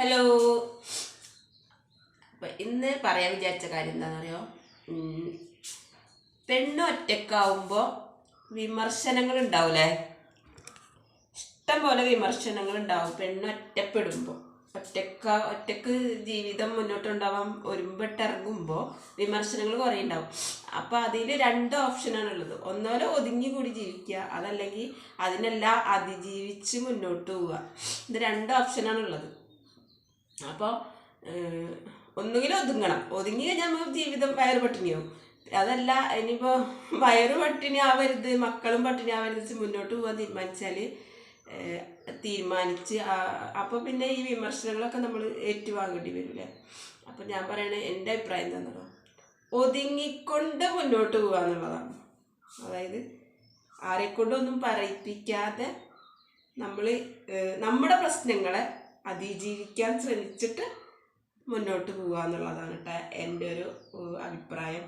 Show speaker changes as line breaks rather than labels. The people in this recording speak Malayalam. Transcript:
ഹലോ അപ്പൊ ഇന്ന് പറയാൻ വിചാരിച്ച കാര്യം എന്താണെന്നറിയോ? പെണ്ണ് ഒറ്റക്കാവുമ്പോൾ വിമർശനങ്ങൾ ഉണ്ടാവൂലേ ഇഷ്ടം പോലെ വിമർശനങ്ങൾ ഉണ്ടാവും പെണ്ണ് ഒറ്റപ്പെടുമ്പോൾ ഒറ്റക്ക ഒറ്റയ്ക്ക് ജീവിതം മുന്നോട്ടുണ്ടാവാൻ ഒരുമ്പെട്ടിറങ്ങുമ്പോൾ വിമർശനങ്ങൾ കുറേ ഉണ്ടാവും അപ്പോൾ അതിൽ രണ്ട് ഓപ്ഷനാണ് ഉള്ളത് ഒന്നോലെ ഒതുങ്ങി കൂടി ജീവിക്കുക അതല്ലെങ്കിൽ അതിനെല്ലാം അതിജീവിച്ച് മുന്നോട്ട് പോവുക. ഇത് രണ്ട് ഓപ്ഷനാണ് ഉള്ളത് അപ്പോൾ ഒന്നുകിൽ ഒതുങ്ങണം. ഒതുങ്ങി കഴിഞ്ഞാൽ നമുക്ക് ജീവിതം വയറ് പട്ടിണിയാവും. അതല്ല ഇനിയിപ്പോൾ വയറ് പട്ടിണി ആവരുത് മക്കളും പട്ടിണി ആവരുത് മുന്നോട്ട് പോകാൻ തീരുമാനിച്ചാൽ തീരുമാനിച്ച് അപ്പോൾ പിന്നെ ഈ വിമർശനങ്ങളൊക്കെ നമ്മൾ ഏറ്റുവാങ്ങേണ്ടി വരില്ലേ? അപ്പം ഞാൻ പറയണേ എന്റെ അഭിപ്രായം എന്താണെന്നോ ഒതുങ്ങിക്കൊണ്ട് മുന്നോട്ട് പോകുക എന്നുള്ളതാണ്. അതായത് ആരെക്കൊണ്ടൊന്നും പറയിപ്പിക്കാതെ നമ്മൾ നമ്മുടെ പ്രശ്നങ്ങളെ അതിജീവിക്കാൻ ശ്രമിച്ചിട്ട് മുന്നോട്ട് പോവുക എന്നുള്ളതാണ് കേട്ടോ എന്റെ ഒരു അഭിപ്രായം.